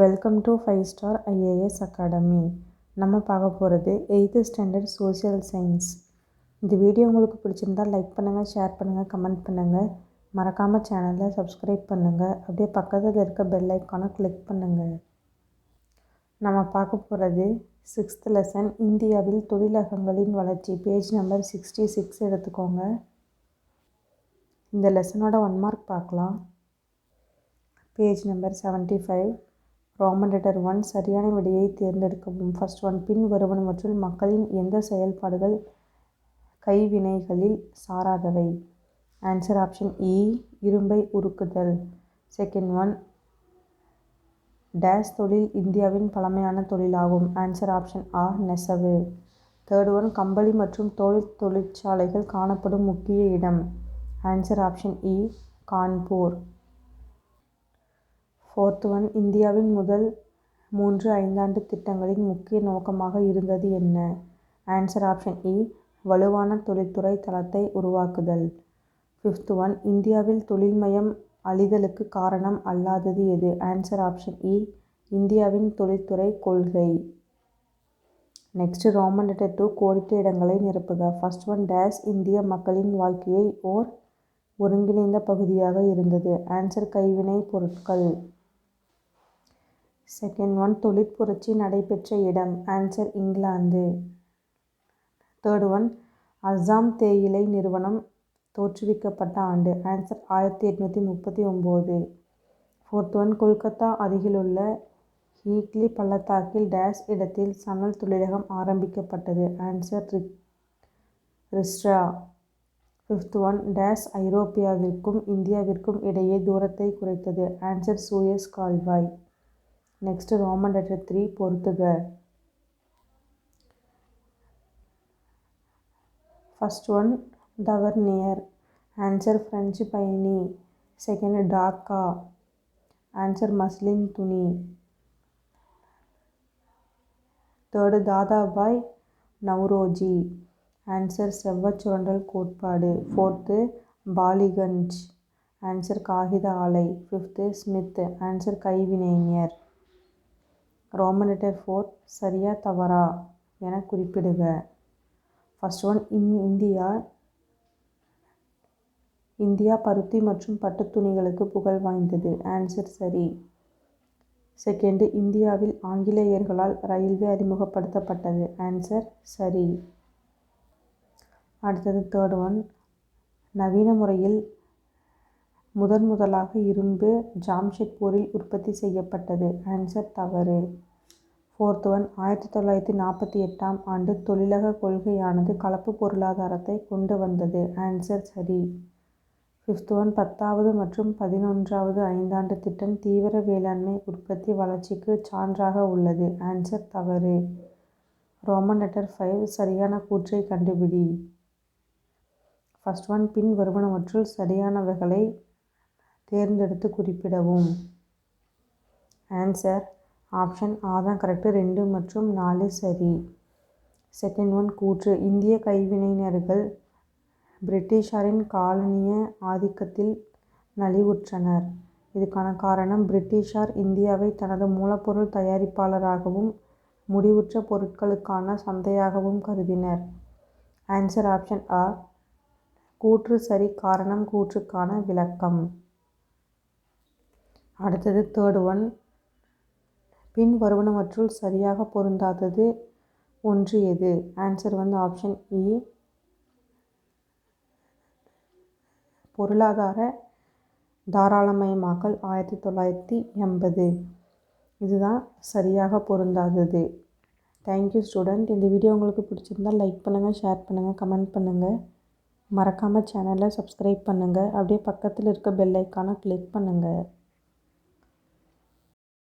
Welcome to five star IAS academy நம்ம பார்க்க போகிறது எயித்து ஸ்டாண்டர்ட் சோஷியல் சயின்ஸ் இந்த வீடியோ உங்களுக்கு பிடிச்சிருந்தால் லைக் பண்ணுங்கள் ஷேர் பண்ணுங்கள் கமெண்ட் பண்ணுங்கள் மறக்காமல் சேனலை சப்ஸ்கிரைப் பண்ணுங்கள் அப்படியே பக்கத்தில் இருக்க பெல் ஐக்கானை கிளிக் பண்ணுங்கள் நம்ம பார்க்க போகிறது சிக்ஸ்த் லெசன் இந்தியாவில் தொழிலகங்களின் வளர்ச்சி. பேஜ் நம்பர் சிக்ஸ்டி சிக்ஸ் எடுத்துக்கோங்க. இந்த லெசனோட ஒன் மார்க் பார்க்கலாம். Page number seventy five Roman letter one சரியான விடையை தேர்ந்தெடுக்கவும். ஃபர்ஸ்ட் ஒன் பின் வருவனவற்றில் மக்களின் எந்த செயல்பாடுகள் கைவினைகளில் சாராதவை? ஆன்சர் ஆப்ஷன் இ இரும்பை உருக்குதல். செகண்ட் ஒன் டேஸ் தொழில் இந்தியாவின் பழமையான தொழிலாகும். ஆன்சர் ஆப்ஷன் ஆ நெசவு. தேர்ட் ஒன் கம்பளி மற்றும் தோல் தொழிற்சாலைகள் காணப்படும் முக்கிய இடம். Answer option E Kanpur. Fourth one இந்தியாவின் முதல் மூன்று ஐந்தாண்டு திட்டங்களின் முக்கிய நோக்கமாக இருந்தது என்ன? ஆன்சர் ஆப்ஷன் இ வலுவான தொழில்துறை தளத்தை உருவாக்குதல். ஃபிஃப்த் ஒன் இந்தியாவில் தொழில்மயம் அழிதலுக்கு காரணம் அல்லாதது எது? ஆன்சர் ஆப்ஷன் இ இந்தியாவின் தொழில்துறை கொள்கை. நெக்ஸ்ட் ரோமன் லெட்டர் டூ கோடிட்ட இடங்களை நிரப்புக. ஃபர்ஸ்ட் ஒன் டேஸ் இந்திய மக்களின் வாழ்க்கையை ஓர் ஒருங்கிணைந்த பகுதியாக இருந்தது. ஆன்சர் கைவினை பொருட்கள். செகண்ட் ஒன் தொழிற்புரட்சி நடைபெற்ற இடம் ஆன்சர் இங்கிலாந்து. தேர்ட் ஒன் அஸ்ஸாம் தேயிலை நிறுவனம் தோற்றுவிக்கப்பட்ட ஆண்டு ஆன்சர் ஆயிரத்தி எட்நூற்றி முப்பத்தி ஒம்பது. ஃபோர்த் ஒன் கொல்கத்தா அருகிலுள்ள ஹீக்லி பள்ளத்தாக்கில் டேஷ் இடத்தில் சணல் தொழிலகம் ஆரம்பிக்கப்பட்டது ஆன்சர் ரிக் ரிஸ்ட்ரா ஃபிஃப்த் ஒன் டேஸ் ஐரோப்பியாவிற்கும் இந்தியாவிற்கும் இடையே தூரத்தை குறைத்தது ஆன்சர் சூயஸ் கால்வாய். நெக்ஸ்ட் ரோமன் லெட்டர் த்ரீ பொறுத்துக first one Tavernier answer French பயணி செகண்ட் டாக்கா ஆன்சர் மஸ்லின் துணி தேர்டு தாதாபாய் நவ்ரோஜி ஆன்சர் செவ்வச்சுரண்டல் கோட்பாடு ஃபோர்த்து பாலிகஞ்ச் ஆன்சர் காகித ஆலை ஃபிஃப்த்து ஸ்மித் ஆன்சர் கைவினைஞர் ரோமன் லெட்டர் ஃபோர் சரியா தவறா? என குறிப்பிடுக. First one in India India பருத்தி மற்றும் பட்டு துணிகளுக்கு புகழ் வாய்ந்தது. ஆன்சர் சரி. செகண்டு இந்தியாவில் ஆங்கிலேயர்களால் ரயில்வே அறிமுகப்படுத்தப்பட்டது. ஆன்சர் சரி. அடுத்தது தேர்ட் ஒன் நவீன முறையில் முதன் முதலாக இரும்பு ஜாம்ஷெட்பூரில் உற்பத்தி செய்யப்பட்டது. ஆன்சர் தவறு. ஃபோர்த் ஒன் ஆயிரத்தி தொள்ளாயிரத்தி நாற்பத்தி எட்டாம் ஆண்டு தொழிலக கொள்கையானது கலப்பு பொருளாதாரத்தை கொண்டு வந்தது. ஆன்சர் சரி. ஃபிஃப்த் ஒன் பத்தாவது மற்றும் பதினொன்றாவது ஐந்தாண்டு திட்டம் தீவிர வேளாண்மை உற்பத்தி வளர்ச்சிக்கு சான்றாக உள்ளது. ஆன்சர் தவறு. ரோமன் லெட்டர் ஃபைவ் சரியான கூற்றை கண்டுபிடி. ஃபஸ்ட் ஒன் பின் வருவனவற்றுள் சரியானவைகளை தேர்ந்தெடுத்து குறிப்பிடவும். ஆன்சர் ஆப்ஷன் ஆ தான் கரெக்டு ரெண்டு மற்றும் நாலு சரி. செகண்ட் ஒன் கூற்று. இந்திய கைவினைஞர்கள் பிரிட்டிஷாரின் காலனிய ஆதிக்கத்தில் நலிவுற்றனர். இதுக்கான காரணம் பிரிட்டிஷார் இந்தியாவை தனது மூலப்பொருள் தயாரிப்பாளராகவும் முடிவுற்ற பொருட்களுக்கான சந்தையாகவும் கருதினர். ஆன்சர் ஆப்ஷன் ஆ கூற்று சரி காரணம் கூற்றுக்கான விளக்கம். அடுத்தது தேர்ட் ஒன் பின் வருவனவற்றுள் சரியாக பொருந்தாதது ஒன்று எது? ஆன்சர் வந்து ஆப்ஷன் இ e. பொருளாதார தாராளமயமாக்கல் ஆயிரத்தி தொள்ளாயிரத்தி எண்பது. இதுதான் சரியாக பொருந்தாதது. தேங்க்யூ ஸ்டூடெண்ட் இந்த வீடியோ உங்களுக்கு பிடிச்சிருந்தால் லைக் பண்ணுங்கள் ஷேர் பண்ணுங்கள் கமெண்ட் பண்ணுங்கள் மறக்காமல் சேனலை சப்ஸ்கிரைப் பண்ணுங்கள் அப்படியே பக்கத்தில் இருக்க பெல் ஐக்கானை கிளிக் பண்ணுங்கள்